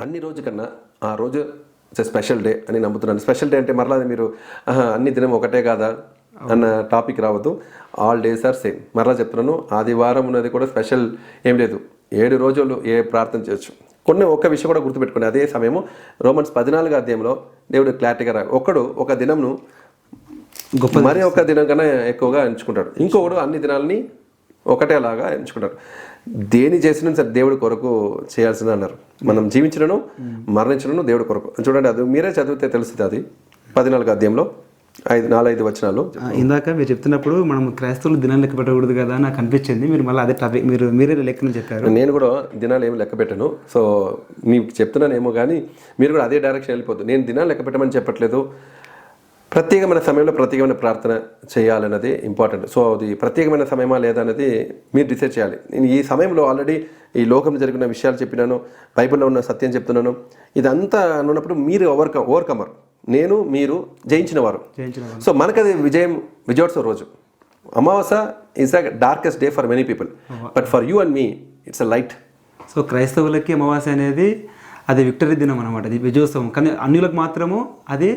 అన్ని రోజు కన్నా ఆ రోజు స్పెషల్ డే అని నమ్ముతున్నాను. స్పెషల్ డే అంటే మరలా మీరు అన్ని దినం ఒకటే కాదా అన్న టాపిక్ రావద్దు. ఆల్ డేస్ ఆర్ సేమ్ మరలా చెప్తున్నాను ఆదివారం ఉన్నది కూడా స్పెషల్ ఏం లేదు. ఏడు రోజులు ఏ ప్రార్థన చేయొచ్చు. కొన్ని ఒక్క విషయం కూడా గుర్తుపెట్టుకోండి. అదే సమయము రోమన్స్ పద్నాలుగు అధ్యాయంలో దేవుడు క్లారిటీగా రా ఒక్కడు ఒక దినంను గొప్ప మరి ఒక దినం కన్నా ఎక్కువగా ఎంచుకుంటాడు. ఇంకొకడు అన్ని దినాలని ఒకటేలాగా ఎంచుకుంటాడు దేని చేసినా సరే దేవుడి కొరకు చేయాల్సింది అన్నారు. మనం జీవించడను మరణించడను దేవుడి కొరకు. చూడండి అది మీరే చదివితే తెలుస్తుంది అది. పద్నాలుగు అధ్యాయంలో ఐదు నాలుగైదు వచనాలు. ఆ, ఇందాక మీరు చెప్తున్నప్పుడు మనం క్రైస్తవులు దినాలు లెక్క పెట్టకూడదు కదా నాకు అనిపించింది. మీరు మళ్ళీ అదే టాపిక్ మీరు మీరే లెక్కను చెప్పారు. నేను కూడా దినాలు ఏమి లెక్క పెట్టను. సో మీకు చెప్తున్నానేమో కానీ మీరు కూడా అదే డైరెక్షన్ వెళ్ళిపోద్దు. నేను దినాలు లెక్క పెట్టమని చెప్పట్లేదు. ప్రత్యేకమైన సమయంలో ప్రత్యేకమైన ప్రార్థన చేయాలన్నది ఇంపార్టెంట్ సో అది ప్రత్యేకమైన సమయమా లేదా అనేది మీరు డిసైడ్ చేయాలి. నేను ఈ సమయంలో ఆల్రెడీ ఈ లోకం జరిగిన విషయాలు చెప్పినాను బైబిల్లో ఉన్న సత్యం చెప్తున్నాను. ఇదంతా అన్నప్పుడు మీరు ఓవర్కమ్ ఓవర్కమర్ నేను మీరు జయించిన వారు. సో మనకు అది విజయం విజయోత్సవ రోజు. అమావాస is a darkest day for many people but for you and me it's a light so క్రైస్తవులకి అమావాస్య అనేది అది విక్టరీ దినం అనమాట అది విజయోత్సవం. కానీ అన్యులకు మాత్రము అది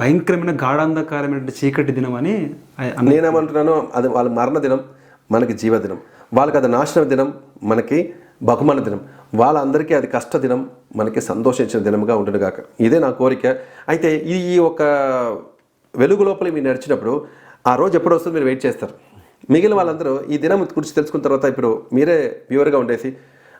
భయంకరమైన గాఢాంధకారమైన చీకటి దినం అని నేనేమంటున్నాను అది వాళ్ళ మరణ దినం మనకి జీవదినం వాళ్ళకి అది నాశన దినం మనకి బహుమాన దినం. వాళ్ళందరికీ అది కష్ట దినం మనకి సంతోషించిన దినంగా ఉండను కాక ఇదే నా కోరిక. అయితే ఈ ఈ ఒక వెలుగు లోపల మీరు నడిచినప్పుడు ఆ రోజు ఎప్పుడు వస్తుందో మీరు వెయిట్ చేస్తారు. మిగిలిన వాళ్ళందరూ ఈ దినం గురించి తెలుసుకున్న తర్వాత ఇప్పుడు మీరే వ్యూవర్గా ఉండేసి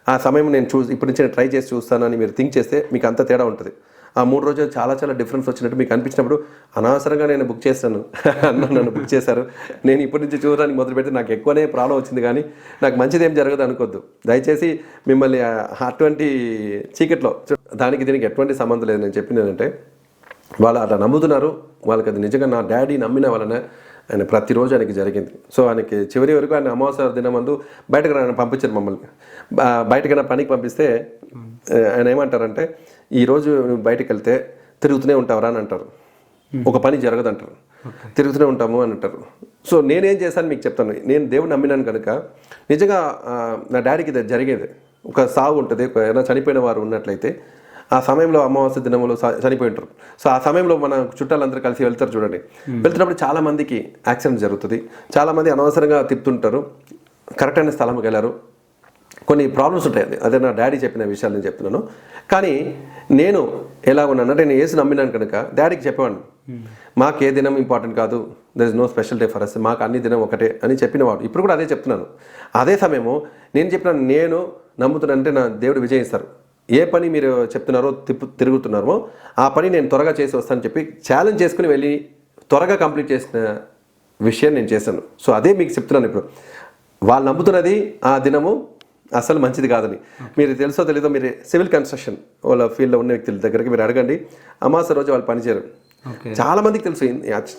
ఆ సమయం నేను చూ ఇప్పటి నుంచి నేను ట్రై చేసి చూస్తానని మీరు థింక్ చేస్తే మీకు అంత తేడా ఉంటుంది. ఆ మూడు రోజులు చాలా చాలా డిఫరెన్స్ వచ్చినట్టు మీకు అనిపించినప్పుడు అనవసరంగా నేను బుక్ చేస్తాను అన్న నన్ను బుక్ చేశారు. నేను ఇప్పటి నుంచి చూడడానికి మొదలు పెడితే నాకు ఎక్కువనే ప్రాబ్లం వచ్చింది కానీ నాకు మంచిది ఏం జరగదు అనుకోద్దు. దయచేసి మిమ్మల్ని అటువంటి చీకట్లో దానికి దీనికి ఎటువంటి సంబంధం లేదు. నేను చెప్పింది ఏంటంటే వాళ్ళు అలా నమ్ముతున్నారు. వాళ్ళకి అది నిజంగా నా డాడీ నమ్మిన వలన ఆయన ప్రతిరోజు ఆయనకి జరిగింది. సో ఆయనకి చివరి వరకు ఆయన అమావాస్య దినమందు బయటకు ఆయన పంపించారు మమ్మల్ని. బయటకైనా పనికి పంపిస్తే ఆ, ఆయన ఏమంటారంటే ఈరోజు నువ్వు బయటకు వెళ్తే తిరుగుతూనే ఉంటావరా అని అంటారు. ఒక పని జరగదు అంటారు తిరుగుతూనే ఉంటాము అని అంటారు. సో నేనేం చేశాను మీకు చెప్తాను. నేను దేవుడు నమ్మినాను కనుక నిజంగా నా డాడీకి ఇది జరిగేది. ఒక సాగు ఉంటుంది. ఒక ఏదైనా చనిపోయిన వారు ఉన్నట్లయితే ఆ సమయంలో అమావాస్య దినములు స- చనిపోయి ఉంటారు సో ఆ సమయంలో మన చుట్టాలందరూ కలిసి వెళ్తారు చూడండి. వెళ్తున్నప్పుడు చాలా మందికి యాక్సిడెంట్ జరుగుతుంది. చాలా మంది అనవసరంగా తిప్పుతుంటారు. కరెక్ట్ అయిన స్థలంకి వెళ్ళారు. కొన్ని ప్రాబ్లమ్స్ ఉంటాయి అది అదే నా డాడీ చెప్పిన విషయాలు నేను చెప్తున్నాను. కానీ నేను ఎలా ఉన్నానంటే నేను ఏసు నమ్మినాను కనుక డాడీకి చెప్పేవాడిని. మాకు ఏ దినం ఇంపార్టెంట్ కాదు. There is no special day for us మాకు అన్ని దినం ఒకటే అని చెప్పినవాడు. ఇప్పుడు కూడా అదే చెప్తున్నాను. అదే సమయము నేను చెప్పిన నేను నమ్ముతున్నానంటే నా దేవుడు విజయిస్తారు. ఏ పని మీరు చెప్తున్నారో తిప్పు తిరుగుతున్నారో ఆ పని నేను త్వరగా చేసి వస్తానని చెప్పి ఛాలెంజ్ చేసుకుని వెళ్ళి త్వరగా కంప్లీట్ చేసిన విషయం నేను చేశాను. సో అదే మీకు చెప్తున్నాను ఇప్పుడు. వాళ్ళు నమ్ముతున్నది ఆ దినము అసలు మంచిది కాదని. మీరు తెలుసో తెలీదో మీరు సివిల్ కన్స్ట్రక్షన్ వాళ్ళ ఫీల్డ్లో ఉన్న వ్యక్తుల దగ్గరికి మీరు అడగండి. అమాస రోజు వాళ్ళు పనిచేయరు. చాలా మందికి తెలుసు.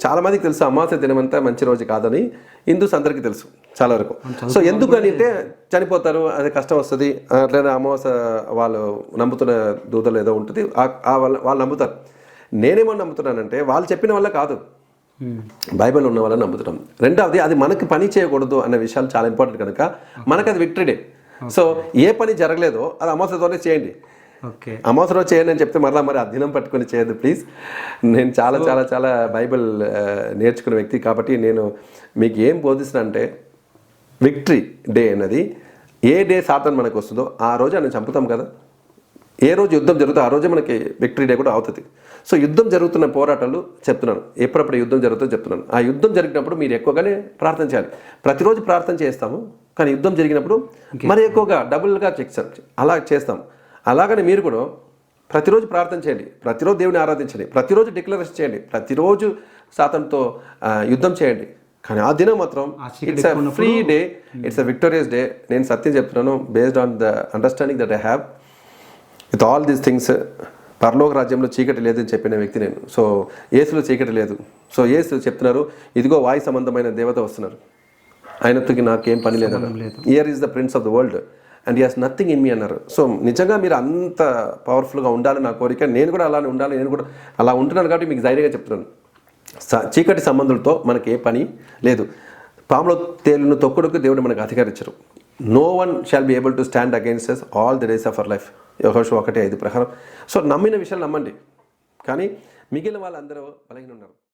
చాలా మందికి తెలుసు. అమావాస్య దినం అంతా మంచి రోజు కాదని హిందూస్ అందరికీ తెలుసు చాలా వరకు. సో ఎందుకు అని అంటే చనిపోతారు అది కష్టం వస్తుంది లేదా అమావాస్య వాళ్ళు నమ్ముతున్న దూతలు ఏదో ఉంటుంది వాళ్ళు నమ్ముతారు. నేనేమో నమ్ముతున్నానంటే వాళ్ళు చెప్పిన వల్ల కాదు. బైబిల్ ఉన్న వాళ్ళని నమ్ముతున్నాం. రెండవది అది మనకి పని చేయకూడదు అనే విషయాలు చాలా ఇంపార్టెంట్ కనుక మనకు అది విక్టరీ డే. సో ఏ పని జరగలేదో అది అమావాస్యతోనే చేయండి. రోజు చేయండి అని చెప్తే మరలా మరి అధ్యయనం పట్టుకొని చేయదు ప్లీజ్ నేను చాలా చాలా చాలా బైబిల్ నేర్చుకున్న వ్యక్తి కాబట్టి నేను మీకు ఏం బోధిస్తున్నా అంటే విక్టరీ డే అన్నది. ఏ డే సాతాన్ మనకు వస్తుందో ఆ రోజు ఆయన చంపుతాం కదా. ఏ రోజు యుద్ధం జరుగుతుందో ఆ రోజే మనకి విక్టరీ డే కూడా అవుతుంది. సో యుద్ధం జరుగుతున్న పోరాటాలు చెప్తున్నాను. ఎప్పుడప్పుడు యుద్ధం జరుగుతుందో చెప్తున్నాను. ఆ యుద్ధం జరిగినప్పుడు మీరు ఎక్కువగానే ప్రార్థన చేయాలి. ప్రతిరోజు ప్రార్థన చేస్తాము కానీ యుద్ధం జరిగినప్పుడు మరి ఎక్కువగా డబుల్గా చెక్ అలా చేస్తాం. అలాగని మీరు కూడా ప్రతిరోజు ప్రార్థన చేయండి. ప్రతిరోజు దేవుని ఆరాధించండి. ప్రతిరోజు డిక్లరేషన్ చేయండి. ప్రతిరోజు సాతంతో యుద్ధం చేయండి. కానీ ఆ దినం మాత్రం it's a free day it's a victorious day నేను సత్యం చెప్తున్నాను. Based on the understanding that I have with all these things పరలోక రాజ్యంలో చీకటి లేదని చెప్పిన వ్యక్తి నేను. సో ఏసులో చీకటి లేదు. సో ఏసు చెప్తున్నారు ఇదిగో వాయు సంబంధమైన దేవత వస్తున్నారు. ఆయనతోకి నాకేం పని లేదు. Here is the prince of the world and has nothing in me అన్నారు సో నిజంగా మీరు అంత పవర్ఫుల్గా ఉండాలని నా కోరిక. నేను కూడా అలానే ఉండాలి. నేను కూడా అలా ఉంటున్నాను కాబట్టి మీకు ధైర్యంగా చెప్తున్నాను. స- చీకటి సంబంధులతో మనకి ఏ పని లేదు. పాములో తేలును తొక్కుడుకు దేవుడు మనకు అధికారించరు no one shall be able to stand against all the days of our life యహోషు ఒకటి ఐదు ప్రకారం. సో నమ్మిన విషయాలు నమ్మండి. కానీ మిగిలిన వాళ్ళందరూ బలహీన ఉన్నారు.